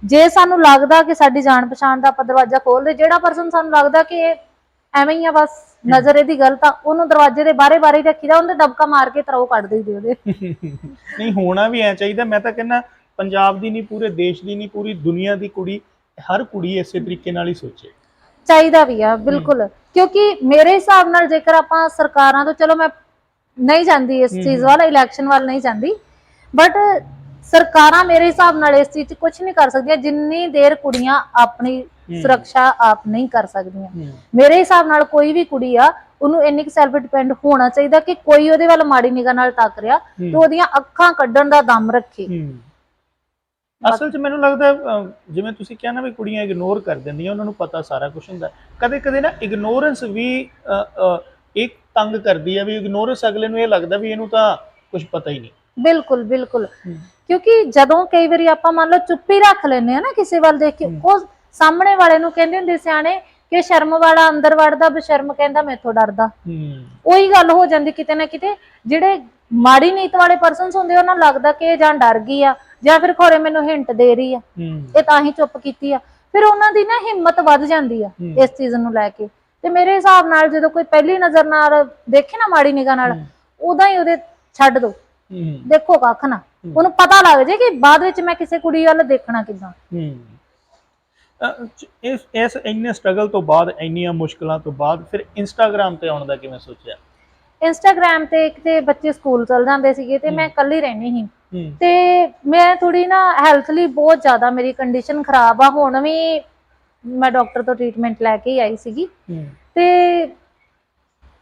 ਜੇ ਸਾਨੂੰ ਲੱਗਦਾ ਕਿ ਸਾਡੀ ਜਾਣ ਪਛਾਣ ਦਾ ਆਪਾਂ ਦਰਵਾਜ਼ਾ ਖੋਲਦੇ ਜਿਹੜਾ ਪਰਸਨ ਸਾਨੂੰ ਲੱਗਦਾ ਕਿ ਇਹ ਐਵੇਂ ਹੀ ਆ ਬਸ ਨਜ਼ਰ ਇਹਦੀ ਗਲਤ ਆ ਉਹਨੂੰ ਦਰਵਾਜ਼ੇ ਦੇ ਬਾਹਰੇ ਬਾਹਰੇ ਰੱਖੀਦਾ ਉਹਦੇ ਦਬਕਾ ਮਾਰ ਕੇ ਤਰੋ ਕੱਢ ਦੇਈਦੇ ਉਹਦੇ। ਨਹੀਂ ਹੋਣਾ ਵੀ ਐ ਚਾਹੀਦਾ ਮੈਂ ਤਾਂ ਕਹਿੰਦਾ ਪੰਜਾਬ ਦੀ ਨਹੀਂ ਪੂਰੇ ਦੇਸ਼ ਦੀ ਨਹੀਂ ਪੂਰੀ ਦੁਨੀਆ ਦੀ ਕੁੜੀ ਹਰ ਕੁੜੀ ਇਸੇ ਤਰੀਕੇ ਨਾਲ ਹੀ ਸੋਚੇ। ਚਾਹੀਦਾ ਵੀ ਆ ਬਿਲਕੁਲ। ਕਿਉਂਕਿ ਮੇਰੇ ਹਿਸਾਬ ਨਾਲ ਜੇਕਰ ਆਪਾਂ ਸਰਕਾਰਾਂ ਤੋਂ ਚਲੋ ਮੈਂ ਨਹੀਂ ਜਾਂਦੀ ਇਸ ਚੀਜ਼ ਵੱਲ ਇਲੈਕਸ਼ਨ ਵੱਲ ਨਹੀਂ ਜਾਂਦੀ ਬਟ ਸਰਕਾਰਾਂ ਮੇਰੇ ਹਿਸਾਬ ਨਾਲ ਇਸ ਚੀਜ਼ 'ਚ ਕੁਝ ਨਹੀਂ ਕਰ ਸਕਦੀਆਂ ਜਿੰਨੀ ਦੇਰ ਕੁੜੀਆਂ ਆਪਣੀ ਸੁਰੱਖਿਆ ਆਪ ਨਹੀਂ ਕਰ ਸਕਦੀਆਂ। ਮੇਰੇ ਹਿਸਾਬ ਨਾਲ ਕੋਈ ਵੀ ਕੁੜੀ ਆ ਉਹਨੂੰ ਇੰਨੀ ਕੁ ਸੈਲਫ ਡਿਪੈਂਡ ਹੋਣਾ ਚਾਹੀਦਾ ਕਿ ਕੋਈ ਉਹਦੇ ਵੱਲ ਮਾੜੀ ਨਿਗਾਹ ਨਾਲ ਤੱਕ ਰਿਹਾ ਤੇ ਉਹਦੀਆਂ ਅੱਖਾਂ ਕੱਢਣ ਦਾ ਦਮ ਰੱਖੇ। ਹੂੰ। ਅਸਲ 'ਚ ਮੈਨੂੰ ਲੱਗਦਾ ਅਹ, ਜਿਵੇਂ ਤੁਸੀਂ ਕਿਹਾ ਨਾ ਵੀ ਕੁੜੀਆਂ ਇਗਨੋਰ ਕਰ ਦਿੰਦੀਆਂ ਉਹਨਾਂ ਨੂੰ ਪਤਾ ਸਾਰਾ ਕੁਝ ਹੁੰਦਾ। ਕਦੇ ਕਦੇ ਨਾ ਇਗਨੋਰੈਂਸ ਵੀ ਅਹ, ਅਹ, ਇੱਕ ਤੰਗ ਕਰਦੀ ਆ ਵੀ ਇਗਨੋਰੈਂਸ ਅਗਲੇ ਨੂੰ ਇਹ ਲੱਗਦਾ ਵੀ ਇਹਨੂੰ ਤਾਂ ਕੁਝ ਪਤਾ ਹੀ ਨਹੀਂ। ਬਿਲਕੁਲ ਬਿਲਕੁਲ। ਕਿਉਂਕਿ ਜਦੋਂ ਕਈ ਵਾਰੀ ਆਪਾਂ ਮੰਨ ਲਓ ਚੁੱਪੀ ਰੱਖ ਲੈਨੇ ਆ ਨਾ ਕਿਸੇ ਵੱਲ ਦੇਖ ਕੇ ਉਹ ਸਾਹਮਣੇ ਵਾਲੇ ਨੂੰ ਕਹਿੰਦੇ ਹੁੰਦੇ ਸਿਆਣੇ ਕਿ ਸ਼ਰਮ ਵਾਲਾ ਅੰਦਰ ਵੜਦਾ ਬਸ਼ਰਮ ਕਹਿੰਦਾ ਮੈਥੋਂ ਡਰਦਾ। ਉਹੀ ਗੱਲ ਹੋ ਜਾਂਦੀ ਕਿਤੇ ਨਾ ਕਿਤੇ ਜਿਹੜੇ ਮਾੜੀ ਨੀਤ ਵਾਲੇ ਪਰਸਨਸ ਹੁੰਦੇ ਉਹਨਾਂ ਨੂੰ ਲੱਗਦਾ ਕਿ ਇਹ ਜਾਂ ਡਰ ਗਈ ਆ ਜਾਂ ਫਿਰ ਖੋਰੇ ਮੈਨੂੰ ਹਿੰਟ ਦੇ ਰਹੀ ਆ। ਇਹ ਤਾਂ ਹੀ ਚੁੱਪ ਕੀਤੀ ਆ। ਫਿਰ ਉਹਨਾਂ ਦੀ ਨਾ ਹਿੰਮਤ ਵੱਧ ਜਾਂਦੀ ਆ। ਇਸ ਚੀਜ਼ ਨੂੰ ਲੈ ਕੇ। ਤੇ ਮੇਰੇ ਹਿਸਾਬ ਨਾਲ ਜਦੋਂ ਕੋਈ ਪਹਿਲੀ ਨਜ਼ਰ ਨਾਲ ਦੇਖੇ ਨਾ ਮਾੜੀ ਨਿਗਾਹ ਨਾਲ ਉਦਾਂ ਹੀ ਉਹਦੇ ਛੱਡ ਦੋ। ਦੇਖੋ ਕੱਖ ਨਾ। ਉਹਨੂੰ ਪਤਾ ਲੱਗ ਜੇ ਕਿ ਬਾਅਦ ਵਿੱਚ ਮੈਂ ਕਿਸੇ ਕੁੜੀ ਵੱਲ ਦੇਖਣਾ ਕਿਦਾਂ। ਇਸ ਇਸ ਇੰਨੇ ਸਟਰਗਲ ਤੋਂ ਬਾਅਦ ਇੰਨੀਆਂ ਮੁਸ਼ਕਲਾਂ ਤੋਂ ਬਾਅਦ ਫਿਰ ਇੰਸਟਾਗ੍ਰam ਤੇ ਆਉਣ ਦਾ ਕਿਵੇਂ ਸੋਚਿਆ? ਇੰਸਟਾਗ੍ਰam ਤੇ ਇੱਕ ਤੇ ਬੱਚੇ ਸਕੂਲ ਚਲ ਜਾਂਦੇ ਸੀਗੇ ਤੇ ਮੈਂ ਇਕੱਲੀ ਰਹਿਣੀ ਸੀ। ਤੇ ਮੈਂ ਥੋੜੀ ਨਾ ਹੈਲਥ ਲਈ ਬਹੁਤ ਜ਼ਿਆਦਾ ਮੇਰੀ ਕੰਡੀਸ਼ਨ ਖਰਾਬ ਆ। ਹੁਣ ਵੀ ਮੈਂ ਡਾਕਟਰ ਤੋਂ ਟ੍ਰੀਟਮੈਂਟ ਲੈ ਕੇ ਆਈ ਸੀਗੀ। ਤੇ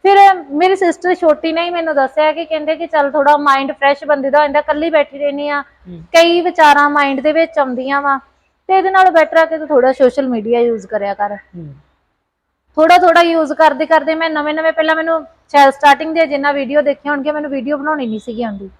ਫਿਰ ਮੇਰੀ ਸਿਸਟਰ ਛੋਟੀ ਨੇ ਹੀ ਮੈਨੂੰ ਦੱਸਿਆ ਕਿ ਕਹਿੰਦੇ ਕਿ ਚੱਲ ਥੋੜਾ ਮਾਈਂਡ ਫਰੈਸ਼ ਬੰਦੇ ਦਾ ਹੋ ਜਾਂਦਾ ਇਕੱਲੀ ਬੈਠੀ ਰਹਿਣੀ ਆ। ਕਈ ਵਿਚਾਰਾਂ ਮਾਈਂਡ ਦੇ ਵਿੱਚ ਆਉਂਦੀਆਂ ਵਾ ਤੇ ਇਹਦੇ ਨਾਲ ਬੈਟਰ ਆ ਕਿ ਤੂੰ ਥੋੜਾ ਸੋਸ਼ਲ ਮੀਡੀਆ ਯੂਜ਼ ਕਰਿਆ ਕਰ। ਥੋੜਾ ਥੋੜਾ ਯੂਜ਼ ਕਰਦੇ ਕਰਦੇ ਮੈਂ ਨਵੇਂ ਨਵੇਂ ਪਹਿਲਾਂ ਮੈਨੂੰ ਸ਼ਾਇਦ ਸਟਾਰਟਿੰਗ ਦੇ ਜਿੰਨਾ ਵੀਡੀਓ ਦੇਖੇ ਹੋਣਗੇ ਮੈਨੂੰ ਵੀਡੀਓ ਬਣਾਉਣੀ ਨਹੀਂ ਸੀਗੀ ਆਉਂਦੀ।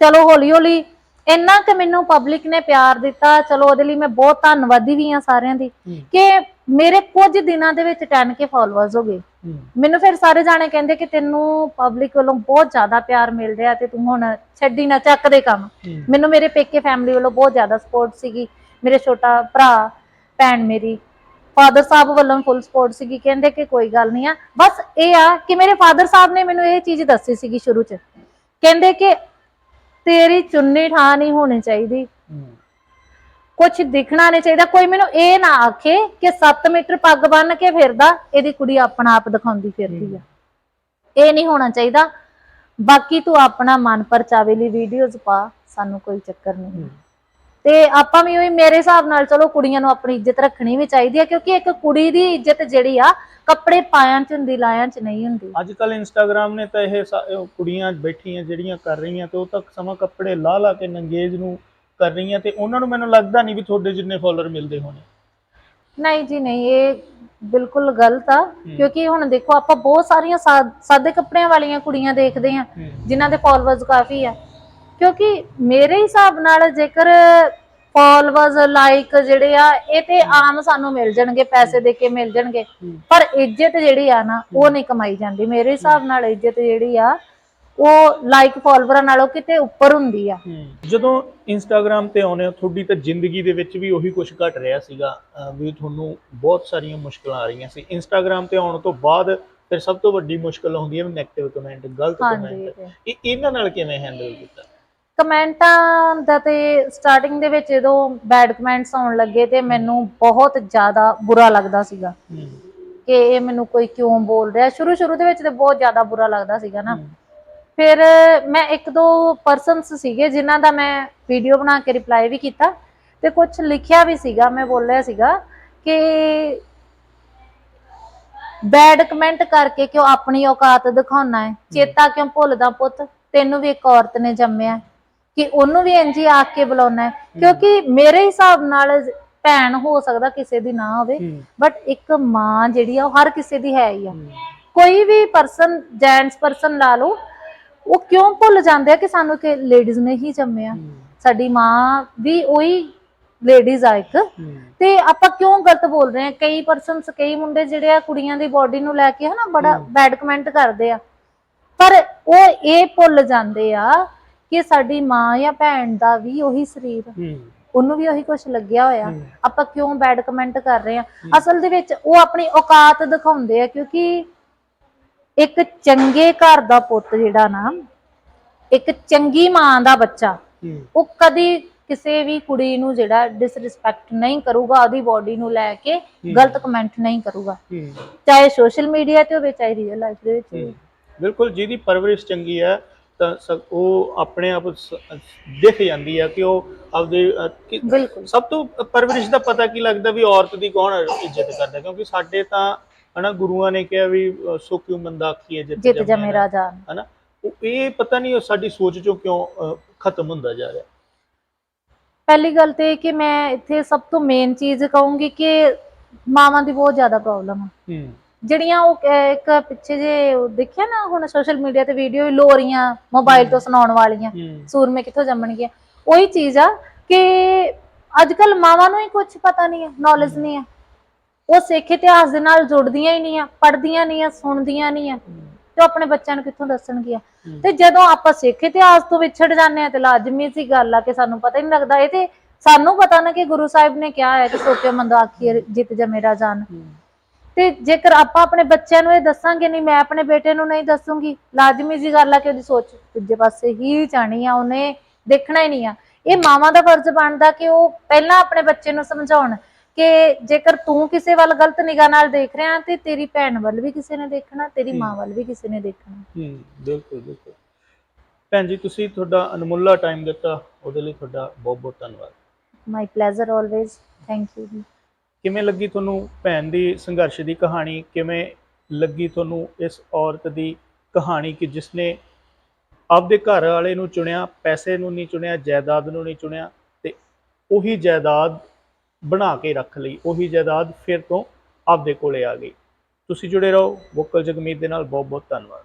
ਚਲੋ ਹੌਲੀ ਹੌਲੀ ਇੰਨਾ ਕਿ ਮੈਨੂੰ ਪਬਲਿਕ ਨੇ ਪਿਆਰ ਦਿੱਤਾ ਚਲੋ ਉਹਦੇ ਲਈ ਮੈਂ ਬਹੁਤ ਧੰਨਵਾਦੀ ਵੀ ਆ ਸਾਰਿਆਂ ਦੀ ਹੂੰ। ਕਿ ਮੇਰੇ ਕੁਝ ਦਿਨਾਂ ਦੇ ਵਿੱਚ 10 ਕੇ ਫਾਲੋਅਰਸ ਹੋ ਗਏ। ਹੂੰ। ਮੈਨੂੰ ਫਿਰ ਸਾਰੇ ਜਾਣੇ ਕਹਿੰਦੇ ਕਿ ਤੈਨੂੰ ਪਬਲਿਕ ਵੱਲੋਂ ਬਹੁਤ ਜ਼ਿਆਦਾ ਪਿਆਰ ਮਿਲ ਰਿਹਾ ਤੇ ਤੂੰ ਹੁਣ ਛੱਡੀ ਨਾ ਚੱਕ ਦੇ ਕੰਮ। ਹੂੰ। ਮੈਨੂੰ ਮੇਰੇ ਪੇਕੇ ਫੈਮਿਲੀ ਵੱਲੋਂ ਬਹੁਤ ਜ਼ਿਆਦਾ ਸਪੋਰਟ ਸੀਗੀ ਮੇਰੇ ਛੋਟਾ ਭਰਾ ਭੈਣ ਮੇਰੀ ਫਾਦਰ ਸਾਹਿਬ ਵੱਲੋਂ ਫੁੱਲ ਸਪੋਰਟ ਸੀਗੀ ਕਹਿੰਦੇ ਕਿ ਕੋਈ ਗੱਲ ਨਹੀਂ ਆ। ਬਸ ਇਹ ਆ ਕਿ ਮੇਰੇ ਫਾਦਰ ਸਾਹਿਬ ਨੇ ਮੈਨੂੰ ਇਹ ਚੀਜ਼ ਦੱਸੀ ਸੀਗੀ ਸ਼ੁਰੂ 'ਚ। ਕਹਿੰਦੇ ਕਿ ਤੇਰੀ ਚੁੰਨੀ ਠਾਂ ਨਹੀਂ ਹੋਣੀ ਚਾਹੀਦੀ। ਕੁਝ ਦਿਖਣਾ ਨਹੀਂ ਚਾਹੀਦਾ। ਕੋਈ ਮੈਨੂੰ ਇਹ ਨਾ ਆਖੇ ਕਿ 7 ਮੀਟਰ ਪੱਗ ਬੰਨ ਕੇ ਫਿਰਦਾ ਇਹਦੀ ਕੁੜੀ ਆਪਣਾ ਆਪ ਦਿਖਾਉਂਦੀ ਫਿਰਦੀ ਆ। ਇਹ ਨਹੀਂ ਹੋਣਾ ਚਾਹੀਦਾ। ਬਾਕੀ ਤੂੰ ਆਪਣਾ ਮਨ ਪਰਚਾਵੇ ਲਈ ਵੀਡੀਓਜ਼ ਪਾ ਸਾਨੂੰ ਕੋਈ ਚੱਕਰ ਨਹੀਂ। ਤੇ ਆਪਾਂ ਵੀ ਉਹੀ ਮੇਰੇ ਹਿਸਾਬ ਨਾਲ ਚਲੋ ਕੁੜੀਆਂ ਨੂੰ ਆਪਣੀ ਇੱਜ਼ਤ ਰੱਖਣੀ ਵੀ ਚਾਹੀਦੀ ਹੈ ਕਿਉਂਕਿ ਇੱਕ ਕੁੜੀ ਦੀ ਇੱਜ਼ਤ ਜਿਹੜੀ ਆ ਕੱਪੜੇ ਪਾਇਆਂ ਚ ਹੁੰਦੀ ਲਾਇਆਂ ਚ ਨਹੀਂ ਹੁੰਦੀ। ਅੱਜ ਕੱਲ ਇੰਸਟਾਗ੍ਰam ਨੇ ਤਾਂ ਇਹ ਸਾ- ਇਹ ਕੁੜੀਆਂ ਬੈਠੀਆਂ ਜਿਹੜੀਆਂ ਕਰ ਰਹੀਆਂ ਤੇ ਉਹ ਤਾਂ ਸਮਾਂ ਕੱਪੜੇ ਲਾ ਲਾ ਕੇ ਨੰਗੇਜ ਨੂੰ ਕਰ ਰਹੀਆਂ ਤੇ ਉਹਨਾਂ ਨੂੰ ਮੈਨੂੰ ਲੱਗਦਾ ਨਹੀਂ ਵੀ ਤੁਹਾਡੇ ਜਿੰਨੇ ਫਾਲੋਅਰ ਮਿਲਦੇ ਹੋਣੇ। ਨਹੀਂ ਜੀ ਨਹੀਂ ਇਹ ਬਿਲਕੁਲ ਗਲਤ ਆ ਕਿਉਂਕਿ ਹੁਣ ਦੇਖੋ ਆਪਾਂ ਬਹੁਤ ਸਾਰੀਆਂ ਸਾ- ਸਾਦੇ ਕੱਪੜਿਆਂ ਵਾਲੀਆਂ ਕੁੜੀਆਂ ਦੇਖਦੇ ਆ ਜਿਨ੍ਹਾਂ ਦੇ ਫਾਲੋਅਰਸ ਕਾਫੀ ਆ। ਕਿਉਂਕਿ ਮੇਰੇ ਹਿਸਾਬ ਨਾਲ ਜੇਕਰ ਫਾਲੋਅਰਸ ਲਾਈਕ ਜਿਹੜੇ ਆ ਇਹ ਤੇ ਆਮ ਸਾਨੂੰ ਮਿਲ ਜਾਣਗੇ ਪੈਸੇ ਦੇ ਕੇ ਮਿਲ ਜਾਣਗੇ। ਪਰ ਇੱਜ਼ਤ ਜਿਹੜੀ ਆ ਨਾ ਉਹ ਨਹੀਂ ਕਮਾਈ ਜਾਂਦੀ। ਮੇਰੇ ਹਿਸਾਬ ਨਾਲ ਇੱਜ਼ਤ ਜਿਹੜੀ ਆ ਉਹ ਲਾਈਕ ਫਾਲੋਅਰਾਂ ਨਾਲੋਂ ਕਿਤੇ ਉੱਪਰ ਹੁੰਦੀ ਆ। ਜਦੋਂ ਇੰਸਟਾਗ੍ਰam ਤੇ ਆਉਨੇ ਹੋ ਤੁਹਾਡੀ ਤਾਂ ਜ਼ਿੰਦਗੀ ਦੇ ਵਿੱਚ ਵੀ ਉਹੀ ਕੁਝ ਘਟ ਰਿਹਾ ਸੀਗਾ। ਵੀ ਤੁਹਾਨੂੰ ਬਹੁਤ ਸਾਰੀਆਂ ਮੁਸ਼ਕਲਾਂ ਆ ਰਹੀਆਂ ਸੀ। ਇੰਸਟਾਗ੍ਰam ਤੇ ਆਉਣ ਤੋਂ ਬਾਅਦ ਫਿਰ ਸਭ ਤੋਂ ਵੱਡੀ ਮੁਸ਼ਕਲ ਆਉਂਦੀ ਹੈ ਨੈਗੇਟਿਵ ਕਮੈਂਟ ਗਲਤ ਕਮੈਂਟ ਇਹ ਇਹਨਾਂ ਨਾਲ ਕਿਵੇਂ ਹੈਂਡਲ ਕੀਤਾ? ਕਮੈਂਟਾਂ ਦਾ ਤੇ ਸਟਾਰਟਿੰਗ ਦੇ ਵਿੱਚ ਜਦੋਂ ਬੈਡ ਕਮੈਂਟਸ ਆਉਣ ਲੱਗੇ ਤੇ ਮੈਨੂੰ ਬਹੁਤ ਜ਼ਿਆਦਾ ਬੁਰਾ ਲੱਗਦਾ ਸੀਗਾ। ਕਿ ਇਹ ਮੈਨੂੰ ਕੋਈ ਕਿਉਂ ਬੋਲ ਰਿਹਾ? ਸ਼ੁਰੂ ਸ਼ੁਰੂ ਦੇ ਵਿੱਚ ਤੇ ਬਹੁਤ ਜ਼ਿਆਦਾ ਬੁਰਾ ਲੱਗਦਾ ਸੀਗਾ ਨਾ। ਫਿਰ ਮੈਂ ਇੱਕ ਦੋ ਪਰਸਨਸ ਸੀਗੇ ਜਿਨ੍ਹਾਂ ਦਾ ਮੈਂ ਵੀਡੀਓ ਬਣਾ ਕੇ ਰਿਪਲਾਈ ਵੀ ਕੀਤਾ ਤੇ ਕੁਝ ਲਿਖਿਆ ਵੀ ਸੀਗਾ ਮੈਂ ਬੋਲਿਆ ਸੀਗਾ ਕਿ ਬੈਡ ਕਮੈਂਟ ਕਰਕੇ ਕਿਉਂ ਆਪਣੀ ਔਕਾਤ ਦਿਖਾਉਣਾ ਹੈ? ਚੇਤਾ ਕਿਉਂ ਭੁੱਲਦਾ ਪੁੱਤ? ਤੈਨੂੰ ਵੀ ਇੱਕ ਔਰਤ ਨੇ ਜੰਮਿਆ। ਕਿ ਉਹਨੂੰ ਵੀ ਇੰਜੀ ਆ ਕੇ ਬੁਲਾਉਣਾ ਹੈ। ਕਿਉਂਕਿ ਮੇਰੇ ਹਿਸਾਬ ਨਾਲ ਭੈਣ ਹੋ ਸਕਦਾ ਕਿਸੇ ਦੀ ਨਾ ਹੋਵੇ ਬਟ ਇੱਕ ਮਾਂ ਜਿਹੜੀ ਆ ਉਹ ਹਰ ਕਿਸੇ ਦੀ ਹੈ ਹੀ ਆ। ਕੋਈ ਵੀ ਪਰਸਨ ਜੈਂਟਸ ਪਰਸਨ ਲਾ ਲਓ ਉਹ ਕਿਉਂ ਭੁੱਲ ਜਾਂਦੇ ਆ ਕਿ ਸਾਨੂੰ ਕਿ ਲੇਡੀਜ਼ ਨੇ ਹੀ ਜੰਮਿਆ? ਸਾਡੀ ਮਾਂ ਵੀ ਉਹੀ ਲੇਡੀਜ਼ ਆ ਇੱਕ। ਤੇ ਆਪਾਂ ਕਿਉਂ ਗਲਤ ਬੋਲ ਰਹੇ ਆ? ਕਈ ਪਰਸਨਸ ਕਈ ਮੁੰਡੇ ਜਿਹੜੇ ਆ ਕੁੜੀਆਂ ਦੀ ਬਾਡੀ ਨੂੰ ਲੈ ਕੇ ਹਨਾ ਬੜਾ ਬੈਡ ਕਮੈਂਟ ਕਰਦੇ ਆ। ਪਰ ਉਹ ਇਹ ਭੁੱਲ ਜਾਂਦੇ ਆ ਕਿ ਸਾਡੀ ਮਾਂ ਜਾਂ ਭੈਣ ਦਾ ਵੀ ਉਹੀ ਸਰੀਰ। ਉਹਨੂੰ ਵੀ ਉਹੀ ਕੁਝ ਲੱਗਿਆ ਹੋਇਆ। ਆਪਾਂ ਕਿਉਂ ਬੈਡ ਕਮੈਂਟ ਕਰ ਰਹੇ ਆ ਅਸਲ ਦੇ ਵਿੱਚ ਉਹ ਆਪਣੀ ਔਕਾਤ ਦਿਖਾਉਂਦੇ ਆ ਕਿਉਂਕਿ ਇੱਕ ਚੰਗੇ ਘਰ ਦਾ ਪੁੱਤ ਜਿਹੜਾ ਨਾ ਇੱਕ ਚੰਗੀ ਮਾਂ ਦਾ ਬੱਚਾ ਉਹ ਕਦੀ ਕਿਸੇ ਵੀ ਕੁੜੀ ਨੂੰ ਜਿਹੜਾ ਡਿਸਰਿਸਪੈਕਟ ਨਹੀਂ ਕਰੂਗਾ ਉਹਦੀ ਬਾਡੀ ਨੂੰ ਲੈ ਕੇ ਗਲਤ ਕਮੈਂਟ ਨਹੀਂ ਕਰੂਗਾ। ਚਾਹੇ ਸੋਸ਼ਲ ਮੀਡੀਆ ਤੇ ਹੋਵੇ ਚਾਹੇ ਰੀਅਲ ਲਾਈਫ ਦੇ ਵਿੱਚ ਬਿਲਕੁਲ ਜਿਹਦੀ ਪਰਵਰਿਸ਼ ਚੰਗੀ ਹੈ ਤਾਂ ਸ- ਉਹ ਆਪਣੇ ਆਪ ਸ- ਦਿਖ ਜਾਂਦੀ ਹੈ ਕਿ ਉਹ ਆਪਦੇ ਅਹ, ਕਿ- ਬਿਲਕੁਲ। ਸਭ ਤੋਂ ਪਰਵਰਿਸ਼ ਦਾ ਪਤਾ ਕੀ ਲੱਗਦਾ ਵੀ ਔਰਤ ਦੀ ਕੌਣ ਇੱਜ਼ਤ ਕਰਦਾ? ਕਿਉਂਕਿ ਸਾਡੇ ਤਾਂ ਹਨਾ ਗੁਰੂਆਂ ਨੇ ਕਿਹਾ ਵੀ ਸੋ ਕਿਉ ਮੰਦਾ ਆਖੀਏ ਜਿੱਤ ਜਿੱਤ ਜਮੇ ਨਾ। ਰਾਜਾ ਹਨਾ? ਉਹ ਇਹ ਪਤਾ ਨਹੀਂ ਉਹ ਸਾਡੀ ਸੋਚ ਚੋਂ ਕਿਉਂ ਖਤਮ ਹੁੰਦਾ ਜਾ ਰਿਹਾ। ਪਹਿਲੀ ਗੱਲ ਤੇ ਕਿ ਮੈਂ ਇੱਥੇ ਸਭ ਤੋਂ ਮੇਨ ਚੀਜ਼ ਕਹੂੰਗੀ ਕਿ ਮਾਵਾਂ ਦੀ ਬਹੁਤ ਜ਼ਿਆਦਾ ਪ੍ਰੋਬਲਮ ਆ। ਹੂੰ। ਜਿਹੜੀਆਂ ਉਹ ਇੱਕ ਪਿੱਛੇ ਜੇ ਦੇਖਿਆ ਨਾ ਹੁਣ ਸੋਸ਼ਲ ਮੀਡੀਆ ਤੇ ਵੀਡੀਓ ਲੋਰੀਆਂ ਮੋਬਾਈਲ ਤੋਂ ਸੁਣਾਉਣ ਵਾਲੀਆਂ ਸੂਰਮੇ ਕਿੱਥੋਂ ਜੰਮਣਗੀਆਂ। ਉਹੀ ਚੀਜ਼ ਆ ਕਿ ਅੱਜ ਕੱਲ ਮਾਵਾਂ ਨੂੰ ਹੀ ਕੁਝ ਪਤਾ ਨਹੀਂ ਹੈ ਨੌਲੇਜ ਨਹੀਂ ਹੈ ਉਹ ਸਿੱਖ ਇਤਿਹਾਸ ਦੇ ਨਾਲ ਜੁੜਦੀਆਂ ਹੀ ਨਹੀਂ ਆ ਪੜ੍ਹਦੀਆਂ ਨਹੀਂ ਆ ਸੁਣਦੀਆਂ ਨਹੀਂ ਆ। ਤੇ ਆਪਣੇ ਬੱਚਿਆਂ ਨੂੰ ਕਿੱਥੋਂ ਦੱਸਣਗੀਆਂ? ਤੇ ਜਦੋਂ ਆਪਾਂ ਸਿੱਖ ਇਤਿਹਾਸ ਤੋਂ ਵਿਛੜ ਜਾਂਦੇ ਆ ਤੇ ਲਾਜ਼ਮੀ ਸੀ ਗੱਲ ਆ ਕਿ ਸਾਨੂੰ ਪਤਾ ਹੀ ਨਹੀਂ ਲੱਗਦਾ ਇਹ ਤੇ ਸਾਨੂੰ ਪਤਾ ਨਾ ਕਿ ਗੁਰੂ ਸਾਹਿਬ ਨੇ ਕਿਹਾ ਹੈ ਕਿ ਸੋਕੇ ਮੰਦੋ ਆਖੀਏ ਜਿੱਤ ਜਾ ਮੇਰਾ ਜਾਨ। ਤੇ ਜੇਕਰ ਆਪਾਂ ਆਪਣੇ ਬੱਚਿਆਂ ਨੂੰ ਇਹ ਦੱਸਾਂਗੇ ਨਹੀਂ ਮੈਂ ਆਪਣੇ ਬੇਟੇ ਨੂੰ ਨਹੀਂ ਦੱਸੂਗੀ ਲਾਜ਼ਮੀ ਜੀ ਗੱਲ ਆ ਕਿ ਉਹਦੀ ਸੋਚ ਦੂਜੇ ਪਾਸੇ ਹੀ ਜਾਣੀ ਆ ਉਹਨੇ ਦੇਖਣਾ ਹੀ ਨਹੀਂ ਆ। ਇਹ ਮਾਵਾਂ ਦਾ ਫਰਜ਼ ਬਣਦਾ ਕਿ ਉਹ ਪਹਿਲਾਂ ਆਪਣੇ ਬੱਚੇ ਨੂੰ ਸਮਝਾਉਣ ਕਿ ਜੇਕਰ ਤੂੰ ਕਿਸੇ ਵੱਲ ਗਲਤ ਨਿਗਾਹ ਨਾਲ ਦੇਖ ਰਿਹਾ ਤੇ ਤੇਰੀ ਭੈਣ ਵੱਲ ਵੀ ਕਿਸੇ ਨੇ ਦੇਖਣਾ ਤੇਰੀ ਮਾਂ ਵੱਲ ਵੀ ਕਿਸੇ ਨੇ ਦੇਖਣਾ। ਹੂੰ ਬਿਲਕੁਲ ਬਿਲਕੁਲ। ਭੈਣ ਜੀ ਤੁਸੀਂ ਤੁਹਾਡਾ ਅਨਮੁੱਲਾ ਟਾਈਮ ਦਿੱਤਾ ਉਹਦੇ ਲਈ ਤੁਹਾਡਾ ਬਹੁਤ ਬਹੁਤ ਧੰਨਵਾਦ my pleasure always thank you ਕਿਵੇਂ ਲੱਗੀ ਤੁਹਾਨੂੰ ਭੈਣ ਦੀ ਸੰਘਰਸ਼ ਦੀ ਕਹਾਣੀ? ਕਿਵੇਂ ਲੱਗੀ ਤੁਹਾਨੂੰ ਇਸ ਔਰਤ ਦੀ ਕਹਾਣੀ ਕਿ ਜਿਸਨੇ ਆਪਦੇ ਘਰ ਵਾਲੇ ਨੂੰ ਚੁਣਿਆ, ਪੈਸੇ ਨੂੰ ਨਹੀਂ ਚੁਣਿਆ, ਜਾਇਦਾਦ ਨੂੰ ਨਹੀਂ ਚੁਣਿਆ ਤੇ ਉਹੀ ਜਾਇਦਾਦ ਬਣਾ ਕੇ ਰੱਖ ਲਈ, ਉਹੀ ਜਾਇਦਾਦ ਫਿਰ ਤੋਂ ਆਪਦੇ ਕੋਲੇ ਆ ਗਈ। ਤੁਸੀਂ ਜੁੜੇ ਰਹੋ ਵੋਕਲ ਜਗਮੀਤ ਦੇ ਨਾਲ। ਬਹੁਤ ਬਹੁਤ ਧੰਨਵਾਦ।